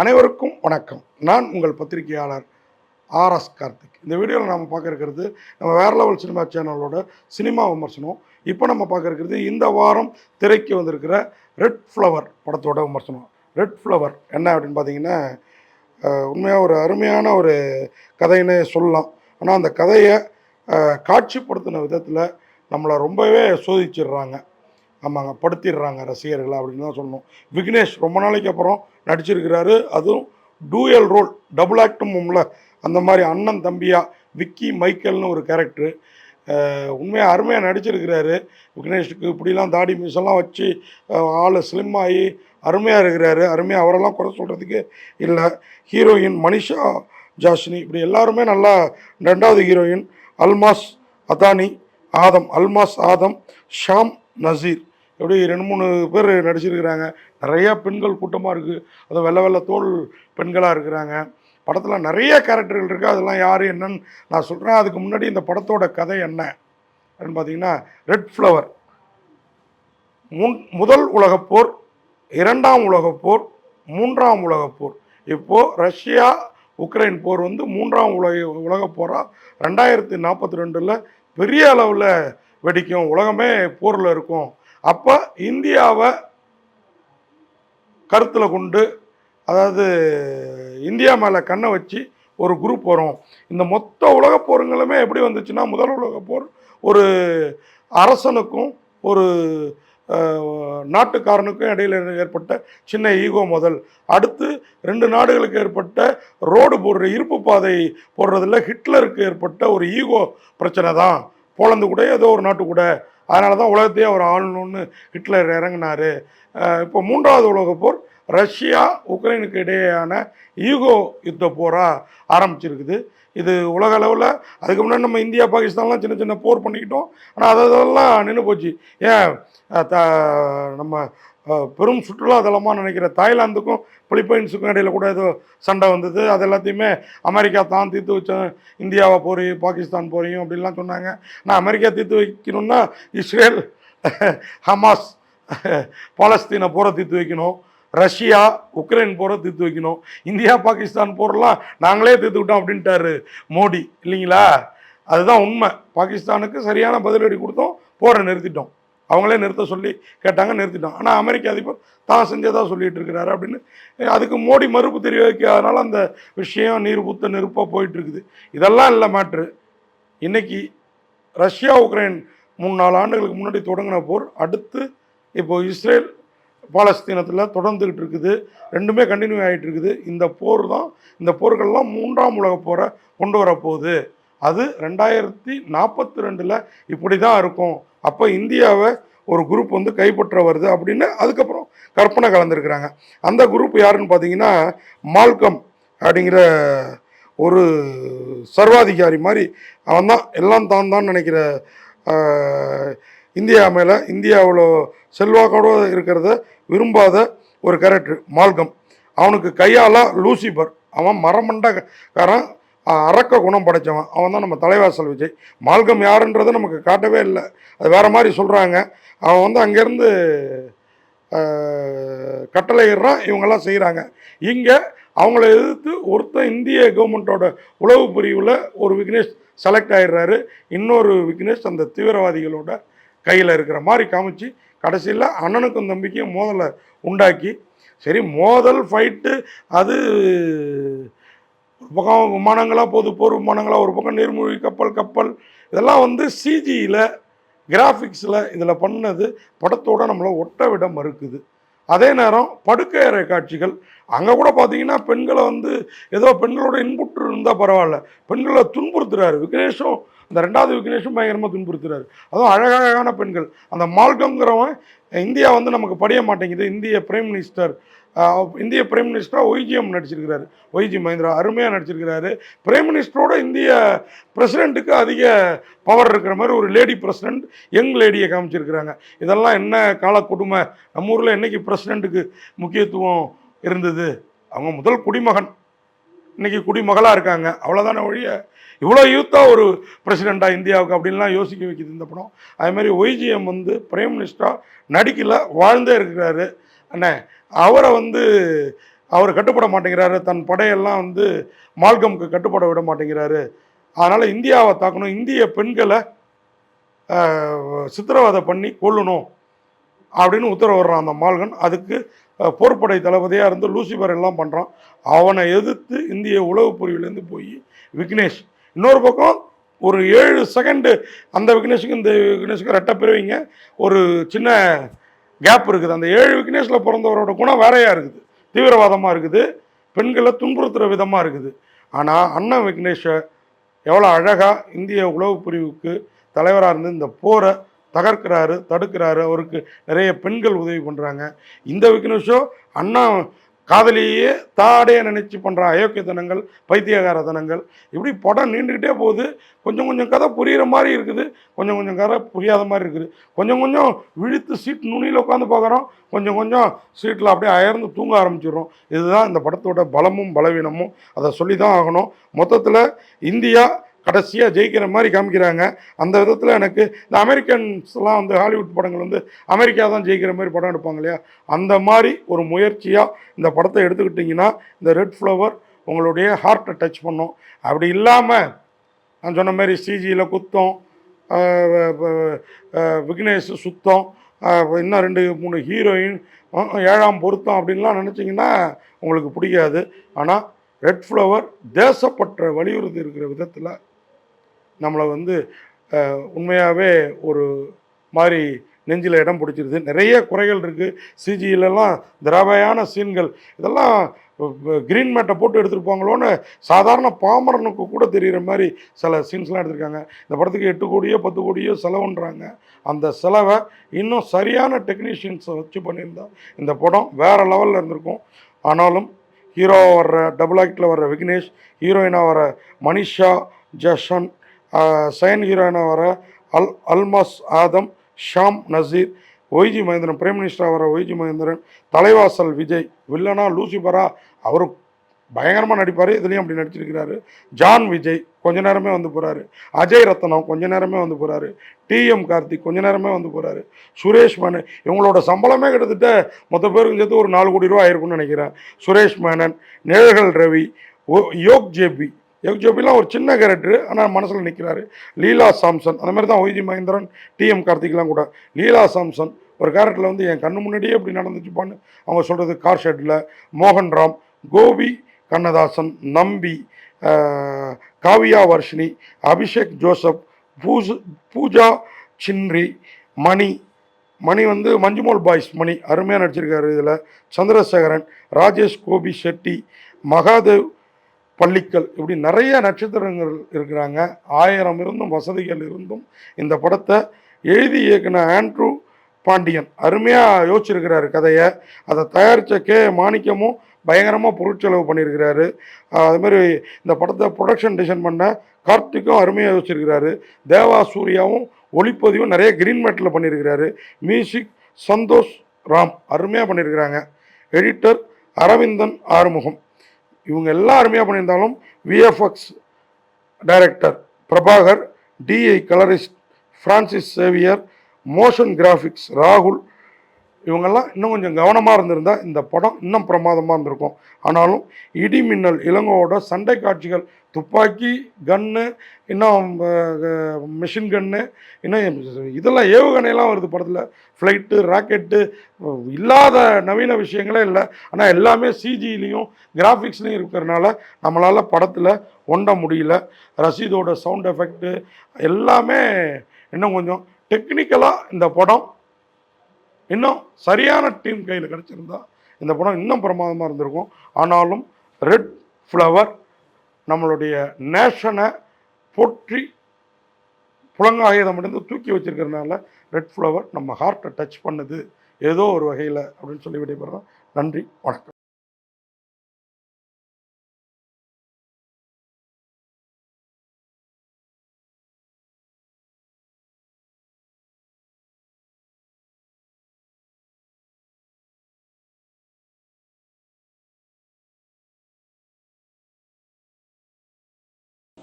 அனைவருக்கும் வணக்கம். நான் உங்கள் பத்திரிகையாளர் ஆர்எஸ் கார்த்திக். இந்த வீடியோவில் நம்ம பார்க்க இருக்கிறது நம்ம வேற லெவல் சினிமா சேனலோட சினிமா விமர்சனம். இப்போ நம்ம பார்க்க இருக்கிறது இந்த வாரம் திரைக்கு வந்திருக்கிற ரெட் ஃப்ளவர் படத்தோட விமர்சனம். ரெட் ஃப்ளவர் என்ன அப்படின்னு பார்த்தீங்கன்னா உண்மையாக ஒரு அருமையான ஒரு கதைன்னு சொல்லலாம். ஆனால் அந்த கதையை காட்சிப்படுத்தின விதத்தில் நம்மளை ரொம்பவே சோதிச்சிடுறாங்க. ஆமாங்க படுத்திடுறாங்க ரசிகர்கள் அப்படின்னு தான் சொல்லணும். விக்னேஷ் ரொம்ப நாளைக்கு அப்புறம் நடிச்சிருக்கிறாரு. அதுவும் டூயல் ரோல் டபுள் ஆக்டும் மும்ல அந்த மாதிரி அண்ணன் தம்பியா விக்கி மைக்கேல்னு ஒரு கேரக்டரு உண்மையாக அருமையாக நடிச்சிருக்கிறாரு. விக்னேஷுக்கு இப்படிலாம் தாடி மீசெல்லாம் வச்சு ஆள் ஸ்லிம் ஆகி அருமையாக இருக்கிறாரு. அருமையாக அவரெல்லாம் குறை சொல்கிறதுக்கு இல்லை. ஹீரோயின் மனிஷா ஜாஷினி இப்படி எல்லாருமே நல்லா ரெண்டாவது ஹீரோயின் அல்மாஸ் அதானி ஆதம் அல்மாஸ் ஆதம் ஷாம் நசீர். எப்படி ரெண்டு மூணு பேர் நடிச்சிருக்கிறாங்க. நிறையா பெண்கள் கூட்டமாக இருக்குது அது வெள்ளை வெள்ளை தோல் பெண்களாக இருக்கிறாங்க. படத்தில் நிறைய கேரக்டர்கள் இருக்குது அதெல்லாம் யார் என்னன்னு நான் சொல்கிறேன் அதுக்கு முன்னாடி இந்த படத்தோட கதை என்ன அப்படின்னு பார்த்தீங்கன்னா ரெட் ஃப்ளவர் முன் முதல் உலகப் போர் இரண்டாம் உலகப் போர் மூன்றாம் உலகப் போர். இப்போது ரஷ்யா உக்ரைன் போர் வந்து மூன்றாம் உலக உலகப் போராக ரெண்டாயிரத்தி நாற்பத்தி ரெண்டில் பெரிய அளவில் வெடிக்கும் உலகமே போரில் இருக்கும். அப்போ இந்தியாவை கருத்தில் கொண்டு அதாவது இந்தியா மேலே கண்ணை வச்சு ஒரு குரூப் வரும் இந்த மொத்த உலக போருங்களுமே எப்படி வந்துச்சுன்னா முதல் உலக போர் ஒரு அரசனுக்கும் ஒரு நாட்டுக்காரனுக்கும் இடையில ஏற்பட்ட சின்ன ஈகோ முதல். அடுத்து ரெண்டு நாடுகளுக்கு ஏற்பட்ட ரோடு போடுற இருப்பு பாதை போடுறதில் ஹிட்லருக்கு ஏற்பட்ட ஒரு ஈகோ பிரச்சனை தான். போலந்து கூட ஏதோ ஒரு நாட்டு கூட. அதனால தான் உலகத்தையே அவர் ஆளணும்னு ஹிட்லர் இறங்கினார். இப்போ மூன்றாவது உலக போர் ரஷ்யா உக்ரைனுக்கு இடையேயான ஈகோ யுத்த போராக ஆரம்பிச்சிருக்குது. இது உலக அளவில் அதுக்கு முன்னாடி நம்ம இந்தியா பாகிஸ்தான்லாம் சின்ன சின்ன போர் பண்ணிக்கிட்டோம். ஆனால் அதெல்லாம் நின்று போச்சு. ஏன்? த- நம்ம பெரும் சுற்றுலா தலமாக நினைக்கிற தாய்லாந்துக்கும் பிலிப்பைன்ஸுக்கும் இடையில கூட ஏதோ சண்டை வந்தது. அது எல்லாத்தையுமே அமெரிக்கா தான் தீர்த்து வச்ச இந்தியாவை போரி பாகிஸ்தான் போறியும் அப்படின்லாம் சொன்னாங்க. நான் அமெரிக்கா தீர்த்து வைக்கணும்னா இஸ்ரேல் ஹமாஸ் பாலஸ்தீனை போரை தீர்த்து வைக்கணும். ரஷ்யா உக்ரைன் போரை தீர்த்து வைக்கணும். இந்தியா பாகிஸ்தான் போரெல்லாம் நாங்களே தீர்த்துக்கிட்டோம் அப்படின்ட்டாரு மோடி. இல்லைங்களா? அதுதான் உண்மை. பாகிஸ்தானுக்கு சரியான பதிலடி கொடுத்தோம் போரை நிறுத்திட்டோம். அவங்களே நிறுத்த சொல்லி கேட்டாங்க நிறுத்திட்டோம். ஆனால் அமெரிக்க அதிபர் தான் செஞ்சதா சொல்லிட்டு இருக்கிறாரு அப்படின்னு. அதுக்கு மோடி மறுப்பு தெரிவிக்காதனால அந்த விஷயம் நீர் புத்த நெருப்பாக போயிட்டு இருக்குது இதெல்லாம் இல்லை மாற்று இன்னைக்கு ரஷ்யா உக்ரைன் மூணு நாலு ஆண்டுகளுக்கு முன்னாடி தொடங்கின போர் அடுத்து இப்போ இஸ்ரேல் பாலஸ்தீனத்தில் தொடர்ந்துக்கிட்டு இருக்குது. ரெண்டுமே கண்டினியூ ஆகிட்டு இருக்குது. இந்த போர் தான் இந்த போர்கள்லாம் மூன்றாம் உலக போரை கொண்டு வரப்போகுது அது ரெண்டாயிரத்தி நாற்பத்தி ரெண்டில் இப்படி தான் இருக்கும். அப்போ இந்தியாவை ஒரு குரூப் வந்து கைப்பற்ற வருது அப்படின்னு அதுக்கப்புறம் கற்பனை கலந்துருக்கிறாங்க. அந்த குரூப் யாருன்னு பார்த்தீங்கன்னா மால்கம் அப்படிங்கிற ஒரு சர்வாதிகாரி மாதிரி அவன் தான் எல்லாம் தான் தான் நினைக்கிற இந்தியா மேலே இந்தியாவில் செல்வாக்கோடு இருக்கிறத விரும்பாத ஒரு கேரக்டர் மால்கம். அவனுக்கு கையால் லூசிபர். அவன் மரமண்டக்காரன் அறக்க அரக்க குணம் படைச்சவன். அவன் தான் நம்ம தலைவாசல் விஜய். மால்கம் யாருன்றதை நமக்கு காட்டவே இல்லை. அது வேறு மாதிரி சொல்கிறாங்க அவன் வந்து அங்கேருந்து கட்டளையிடுறான். இவங்கெல்லாம் செய்கிறாங்க இங்கே அவங்கள எதிர்த்து ஒருத்தன் இந்திய கவர்மெண்ட்டோட உளவு பிரிவில் ஒரு விக்னேஷ் செலக்ட் ஆயிடுறாரு. இன்னொரு விக்னேஷ் அந்த தீவிரவாதிகளோட கையில் இருக்கிற மாதிரி காமிச்சு கடைசியில் அண்ணனுக்கும் தம்பிக்கும் மோதலை உண்டாக்கி சரி மோதல் ஃபைட்டு அது ஒரு பக்கம் விமானங்களாக போது போர் விமானங்களாக ஒரு பக்கம் நீர்மூழ்கி கப்பல் கப்பல். இதெல்லாம் வந்து சிஜியில் கிராஃபிக்ஸில் இதில் பண்ணது படத்தோட நம்மளை ஒட்ட விட மறுக்குது. அதே நேரம் படுக்கை அறை காட்சிகள். அங்கே கூட பார்த்தீங்கன்னா பெண்களை வந்து ஏதோ பெண்களோட இன்புற்று இருந்தால் பரவாயில்ல. பெண்களை துன்புறுத்துறாரு. விக்னேஷும் அந்த ரெண்டாவது விக்னேஷும் பயங்கரமாக துன்புறுத்துறாரு. அதுவும் அழகழகான பெண்கள். அந்த மால்கம்ங்கிறவன் இந்தியா வந்து நமக்கு படிய மாட்டேங்குது. இந்திய பிரைம் மினிஸ்டர் இந்திய பிரைம் மினிஸ்டராக ஒய்ஜிஎம் நடிச்சிருக்கிறாரு. ஒய்ஜி மஹிந்திரா அருமையாக நடிச்சிருக்கிறாரு. பிரைம் மினிஸ்டரோட இந்திய பிரசிடெண்ட்டுக்கு அதிக பவர் இருக்கிற மாதிரி ஒரு லேடி பிரசிடெண்ட் யங் லேடியை காமிச்சிருக்கிறாங்க. இதெல்லாம் என்ன கால கொடுமை? நம்ம ஊரில் என்னைக்கு பிரசிடெண்ட்டுக்கு முக்கியத்துவம் இருந்தது? அவங்க முதல் குடிமகன். இன்னைக்கு குடிமகளாக இருக்காங்க. அவ்வளோதானே ஒழிய இவ்வளோ யூத்தாக ஒரு பிரசிடெண்ட்டாக இந்தியாவுக்கு அப்படின்லாம் யோசிக்க வைக்கிது இந்த படம். அதேமாதிரி ஒய்ஜிஎம் வந்து பிரைம் மினிஸ்டராக நடிக்கல வாழ்ந்தே இருக்கிறாரு. அண்ணே அவரை வந்து அவர் கட்டுப்பட மாட்டேங்கிறாரு. தன் படையெல்லாம் வந்து மால்கம்க்கு கட்டுப்பட விட மாட்டேங்கிறாரு. அதனால் இந்தியாவை தாக்கணும். இந்திய பெண்களை சித்திரவதை பண்ணி கொல்லணும் அப்படின்னு உத்தரவிடுறான் அந்த மால்கன். அதுக்கு போர்ப்படை தளபதியாக இருந்து லூசிபர் எல்லாம் பண்ணுறான் அவனை எதிர்த்து இந்திய உளவு பிரிவிலேருந்து போய் விக்னேஷ். இன்னொரு பக்கம் ஒரு ஏழு செகண்டு அந்த விக்னேஷுக்கு இந்த விக்னேஷுக்கு ரெட்டை பிறவிங்க ஒரு சின்ன கேப் இருக்குது. அந்த ஏழு விக்னேஷில் பிறந்தவரோட குணம் வேறையாக இருக்குது. தீவிரவாதமாக இருக்குது. பெண்களை துன்புறுத்துகிற விதமாக இருக்குது. ஆனால் அண்ணன் விக்னேஷை எவ்வளோ அழகாக இந்திய உளவு பிரிவுக்கு தலைவராக இருந்து இந்த போரை தகர்க்கிறாரு தடுக்கிறாரு. அவருக்கு நிறைய பெண்கள் உதவி பண்ணுறாங்க இந்த விக்னேஷோ அண்ணா காதலியே தாடே நினச்சி பண்ணுற அயோக்கியத்தனங்கள் பைத்தியகாரத்தனங்கள் இப்படி படம் நீண்டுக்கிட்டே போகுது. கொஞ்சம் கொஞ்சம் கதை புரிகிற மாதிரி இருக்குது. கொஞ்சம் கொஞ்சம் கதை புரியாத மாதிரி இருக்குது. கொஞ்சம் கொஞ்சம் விழுத்து சீட் நுனியில் உட்காந்து பார்க்குறோம். கொஞ்சம் கொஞ்சம் சீட்டில் அப்படியே அயர்ந்து தூங்க ஆரம்பிச்சிடுறோம். இதுதான் இந்த படத்தோட பலமும் பலவீனமும். அதை சொல்லி தான் ஆகணும். மொத்தத்தில் இந்தியா கடைசியாக ஜெயிக்கிற மாதிரி காமிக்கிறாங்க. அந்த விதத்தில் எனக்கு இந்த அமெரிக்கன்ஸ்லாம் வந்து ஹாலிவுட் படங்கள் வந்து அமெரிக்கா தான் ஜெயிக்கிற மாதிரி படம் எடுப்பாங்க இல்லையா? அந்த மாதிரி ஒரு முயற்சியாக இந்த படத்தை எடுத்துக்கிட்டிங்கன்னா இந்த ரெட் ஃப்ளவர் உங்களுடைய ஹார்ட்டை டச் பண்ணும். அப்படி இல்லாமல் நான் சொன்ன மாதிரி சிஜியில் குத்தம் விக்னேஷ் சுத்தம் இன்னும் ரெண்டு மூணு ஹீரோயின் ஏழாம் பொருத்தம் அப்படின்லாம் நினச்சிங்கன்னா உங்களுக்கு பிடிக்காது. ஆனால் ரெட் ஃப்ளவர் தேசப்பற்ற வலியுறுத்தி இருக்கிற விதத்தில் நம்மளை வந்து உண்மையாகவே ஒரு மாதிரி நெஞ்சில் இடம் பிடிச்சிருது. நிறைய குறைகள் இருக்குது சிஜியிலலாம் திராவையான சீன்கள். இதெல்லாம் க்ரீன் மேட்டை போட்டு எடுத்துருப்பாங்களோன்னு சாதாரண பாமரனுக்கு கூட தெரிகிற மாதிரி சில சீன்ஸ்லாம் எடுத்திருக்காங்க. இந்த படத்துக்கு எட்டு கோடியோ பத்து கோடியோ செலவுன்றாங்க. அந்த செலவை இன்னும் சரியான டெக்னீஷியன்ஸை வச்சு பண்ணியிருந்தா இந்த படம் வேறு லெவலில் இருந்திருக்கும். ஆனாலும் ஹீரோவாக வர்ற டபுள் ஆக்டில் வர்ற விக்னேஷ் ஹீரோயினாக வர மனிஷா ஜஷன் சயன் ஹீரோயினாக வர அல் அல்மாஸ் ஆதம் ஷாம் நசீர் ஒய்ஜி மகேந்திரன் பிரைம் மினிஸ்டராக வர ஒய்ஜி மகேந்திரன் தலைவாசல் விஜய் வில்லனா லூசிபரா அவர் பயங்கரமாக நடிப்பார். இதுலேயும் அப்படி நடிச்சிருக்கிறாரு. ஜான் விஜய் கொஞ்ச நேரமே வந்து போகிறாரு அஜய் ரத்னம் கொஞ்ச நேரமே வந்து போகிறாரு டிஎம் கார்த்திக் கொஞ்ச நேரமே வந்து போகிறாரு சுரேஷ் மேனன் இவங்களோட சம்பளமே கிட்டத்தட்ட மொத்த பேருக்கு சேர்த்து ஒரு நாலு கோடி ரூபா ஆயிருக்கும்னு நினைக்கிறேன். சுரேஷ் மேனன் நிழல்கள் ரவி ஓ யோக் ஜேபி எக்ஜோபிலாம் ஒரு சின்ன கேரக்டர் ஆனால் மனசில் நிற்கிறாரு. லீலா சாம்சன் அந்த மாதிரி தான் ஒய்ஜி மகேந்திரன் டிஎம் கார்த்திக்லாம் கூட. லீலா சாம்சன் ஒரு கேரக்டரில் வந்து என் கண்ணு முன்னாடியே இப்படி நடந்துச்சுப்பான்னு அவங்க சொல்கிறது கார் ஷெட்டில் மோகன் ராம் கோபி கண்ணதாசன் நம்பி காவியா வர்ஷினி அபிஷேக் ஜோசப் பூஸ் பூஜா சின்ரி மணி. மணி வந்து மஞ்சுமோல் பாய்ஸ் மணி அருமையாக நடிச்சிருக்காரு இதில். சந்திரசேகரன் ராஜேஷ் கோபி ஷெட்டி மகாதேவ் பள்ளிக்கல் இப்படி நிறைய நட்சத்திரங்கள் இருக்கிறாங்க. ஆயிரம் இருந்தும் வசதிகள் இருந்தும் இந்த படத்தை எழுதி இயக்குன ஆண்ட்ரூ பாண்டியன். அருமையாக யோசிச்சிருக்கிறாரு கதையை. அதை தயாரித்த கே. மாணிக்கமும் பயங்கரமாக பொருட்செலவு பண்ணியிருக்கிறாரு. அதுமாரி அது மாதிரி இந்த படத்தை ப்ரொடக்ஷன் டிசைன் பண்ண கார்த்திக்கும் அருமையாக யோசிச்சிருக்கிறாரு. தேவா சூர்யாவும் ஒளிப்பதிவும் நிறைய கிரீன் மேட்டில் பண்ணியிருக்கிறாரு. மியூசிக் சந்தோஷ் ராம் அருமையாக பண்ணியிருக்கிறாங்க. எடிட்டர் அரவிந்தன் ஆறுமுகம். இவங்க எல்லாருமே அருமையாக பண்ணியிருந்தாலும் VFX director Prabhakar DI colourist Francis Xavier motion graphics ராகுல் இவங்கெல்லாம் இன்னும் கொஞ்சம் கவனமாக இருந்திருந்தால் இந்த படம் இன்னும் பிரமாதமாக இருந்திருக்கும். ஆனாலும் இடி மின்னல் இளங்கோவோட சண்டை காட்சிகள் துப்பாக்கி கன்னு இன்னும் மிஷின் கன்னு இன்னும் இதெல்லாம் ஏவுகணையெல்லாம் வருது படத்தில். ஃப்ளைட்டு ராக்கெட்டு இல்லாத நவீன விஷயங்களே இல்லை. ஆனால் எல்லாமே சிஜிலையும் கிராஃபிக்ஸ்லையும் இருக்கிறனால நம்மளால் படத்தில் ஒண்ட முடியல. ரசீதோட சவுண்ட் எஃபெக்ட்டு எல்லாமே இன்னும் கொஞ்சம் டெக்னிக்கலாக இந்த படம் இன்னும் சரியான டீம் கையில் கிடச்சிருந்தா இந்த படம் இன்னும் பிரமாதமாக இருந்திருக்கும். ஆனாலும் ரெட் ஃப்ளவர் நம்மளுடைய நேஷனை போற்றி புலங்காயுதமிருந்து தூக்கி வச்சிருக்கிறதுனால ரெட் ஃப்ளவர் நம்ம ஹார்ட்டை டச் பண்ணுது. ஏதோ ஒரு வகையில் அப்படின்னு சொல்லி விடைபெறோம் நன்றி வணக்கம்.